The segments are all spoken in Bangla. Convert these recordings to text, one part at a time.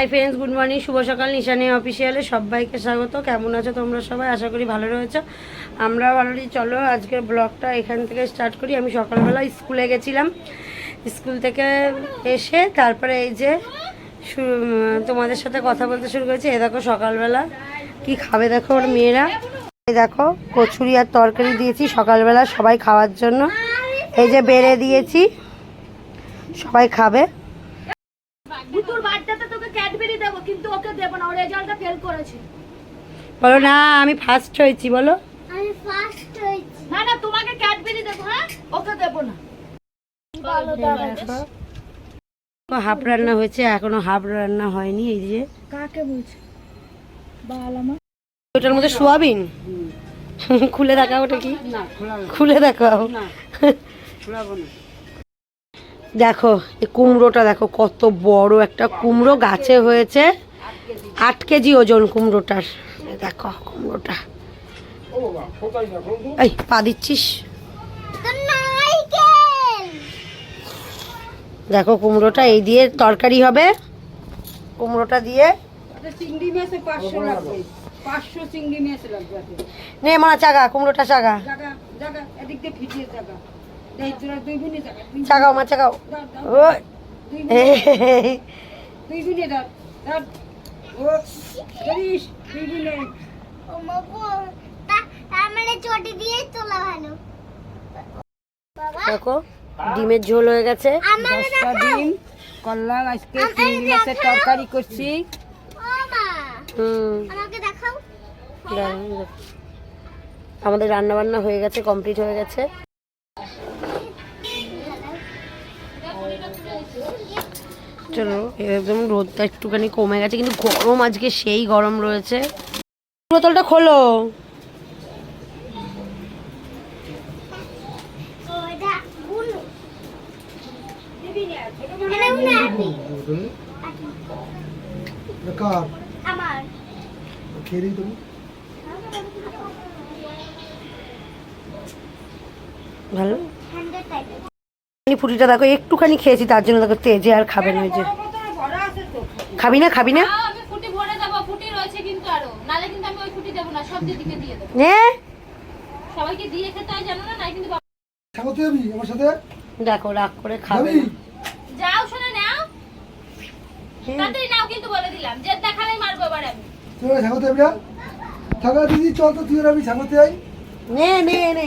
হাই ফ্রেন্ডস গুড মর্নিং শুভ সকাল, নিশানি অফিসিয়ালে সবাইকে স্বাগত। কেমন আছো তোমরা সবাই? আশা করি ভালো রয়েছো। আমরা ভালোই চলো আজকের ব্লগটা এখান থেকে স্টার্ট করি। আমি সকালবেলা স্কুলে গেছিলাম। স্কুল থেকে এসে তারপরে এই যে তোমাদের সাথে কথা বলতে শুরু করেছি। এ দেখো সকালবেলা কি খাবে দেখো ওর মেয়েরা। এই দেখো কচুরি আর তরকারি দিয়েছি সকালবেলা সবাই খাওয়ার জন্য। এই যে বেড়ে দিয়েছি, সবাই খাবে। দেবো কিন্তু ওকে দেবো না। ও রেজাল্টটা ফেল করেছে। বলো না আমি ফার্স্ট হয়েছি বলো। আমি ফার্স্ট হয়েছি। না না তোমাকে ক্যাডবেরি দেবো হ্যাঁ? ওকে দেবো না। হাফ রান্না হয়েছে এখনও হাফ রান্না হয়নি এই যে। কাকে বলছো? বালামা ওটার মধ্যে সোয়াবিন? খুলে দেখাও ওটা কি? খুলে দেখাও। দেখো এই কুমড়োটা দেখো কত বড় একটা কুমড়ো গাছে হয়েছে আট কেজি ওজন কুমড়োটার। দেখো কুমড়োটা। এই পা দিচ্ছিস? দেখো কুমড়োটা এই দিয়ে তরকারি হবে। কুমড়োটা দিয়ে চিংড়ি মাছে পাঁচশো লাগবে। পাঁচশো চিংড়ি মাছ লাগবে। নে চাগা কুমড়োটা চাগা। এদিক দিয়ে ফিটিয়ে জায়গা চাগাও মা দাও ও দেখো ডিমের ঝোল হয়ে গেছে। দশটা ডিম করলাম আজকে চিংড়ি মাছের তরকারি করছি। হুম। আমাকে দেখাও। দাঁড়াও, দাঁড়াও। আমাদের রান্না বান্না হয়ে গেছে কমপ্লিট হয়ে গেছে। চলো একদম রোদটা একটুখানি কমে গেছে, কিন্তু গরম আজকে সেই গরম রয়েছে। বোতলটা খোলো। ভালো? এই ফুটিটা দেখো একটুখানি খেয়েছি তার জন্য দেখো তেজে আর খাবে না যে। খাবি না খাবি না? আমি ফুটি ভরে দেবো ফুটি রয়েছে কিন্তু আরও। নালে কিন্তু আমি ওই ফুটি দেবো না সব দিদিকে দিয়ে দেবো। নে। সবাইকে দিয়ে খেতে জানো না নাই কিন্তু বাবা- সাগতে যাবি আমার সাথে? দেখো রাগ করে খাবে যাও শুনে নাও। তাড়াতাড়ি নাও কিন্তু বলে দিলাম যে দেখালেই মারবো এবার আমি। তুই যাবি না থাকা দিদি চল তো তুই আর আমি সাগতে যাই নে নে নে।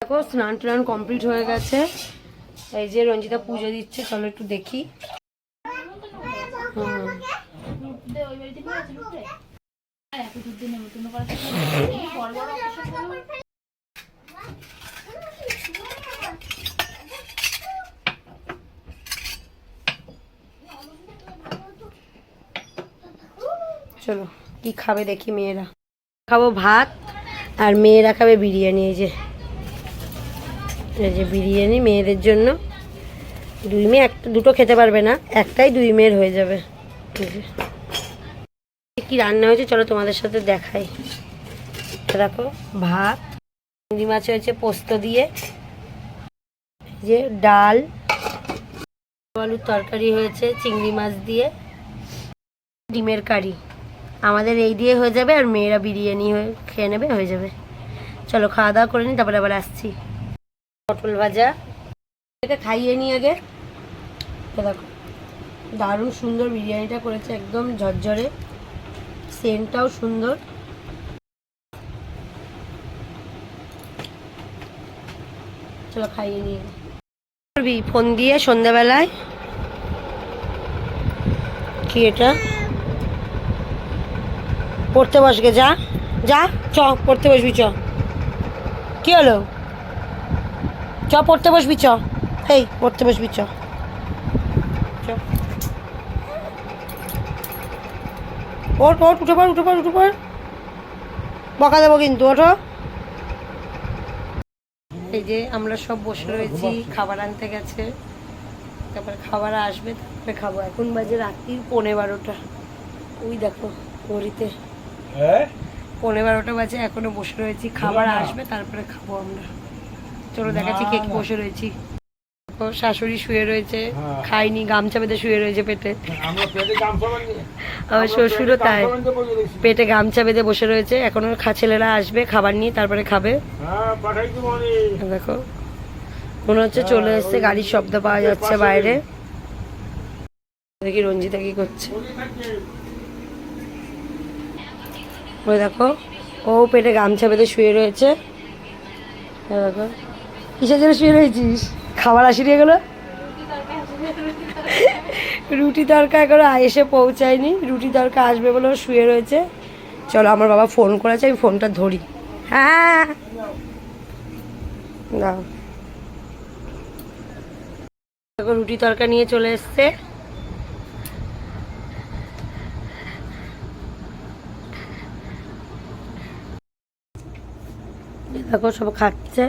দেখো, স্নান টান কমপ্লিট হয়ে গেছে এই যে রঞ্জিতা পুজো দিচ্ছে, চলো একটু দেখি হুম। চলো, কি খাবে দেখি মেয়েরা। খাব ভাত আর মেয়েরা খাবে বিরিয়ানি, এই যে। এই যে বিরিয়ানি মেয়েদের জন্য। দুই মেয়ে, একটা, দুটো খেতে পারবে না, একটাই দুই মেয়ের হয়ে যাবে। কি রান্না হয়েছে? চলো তোমাদের সাথে দেখাই। দেখো, ভাত, চিংড়ি মাছ হয়েছে পোস্ত দিয়ে। যে ডাল আলুর তরকারি হয়েছে চিংড়ি মাছ দিয়ে। ডিমের কারি। আমাদের এই দিয়ে হয়ে যাবে আর মেয়েরা বিরিয়ানি হয়ে খেয়ে নেবে, হয়ে যাবে। চলো খাওয়া দাওয়া করে নিই তারপরে আবার আসছি। পটল ভাজা। এটা খাইয়ে নিই আগে। দেখো, দারুণ সুন্দর বিরিয়ানিটা করেছে, একদম ঝরঝরে। সেন্টটাও সুন্দর। চলো খাইয়ে নিয়ে করবি? ফোন দিয়ে সন্ধ্যাবেলায়? কি এটা? পড়তে বসকে যা যা, চ, পড়তে বসবি, চ। কি হলো? চ, পড়তে বসবি, চ। এই, পড়তে বসবি চ। ওঠ ওঠ, উঠে পড় উঠে পড় উঠে পড়। বকা দেবো কিন্তু, ওঠো। এই যে আমরা সব বসে রয়েছি, খাবার আনতে গেছে। তারপরে খাবার আসবে, তারপরে খাব। এখন বাজে রাত্রির পৌনে বারোটা। ওই দেখো, ঘড়িতে। পৌনে বারোটা বাজে এখনও বসে রয়েছি। খাবার আসবে তারপরে খাব আমরা। চলো দেখাচ্ছি কে কে বসে রয়েছি। শাশুড়ি শুয়ে রয়েছে খাইনি গামছা বেঁধে শুয়ে রয়েছে পেটে। আমরা গামছা আমার শ্বশুরও তাই। পেটে গামছা বেঁধে বসে রয়েছে এখনও ছেলেরা আসবে খাবার নিয়ে তারপরে খাবে। হ্যাঁ দেখো মনে হচ্ছে চলে এসছে গাড়ির শব্দ পাওয়া যাচ্ছে বাইরে। দেখি রঞ্জিতা কি করছে। ওই দেখো, ও পেটে গামছা বেঁধে শুয়ে রয়েছে। দেখো, কিসের জন্য শুয়ে রয়েছিস? খাবার আসি নিয়ে গেলো রুটি তরকা এখনও এসে পৌঁছায়নি, রুটি তরকা আসবে বলে শুয়ে রয়েছে। চলো, আমার বাবা ফোন করেছে, আমি ফোনটা ধরি। হ্যাঁ। দাও। রুটি তরকা নিয়ে চলে এসছে। দেখো সব খাচ্ছে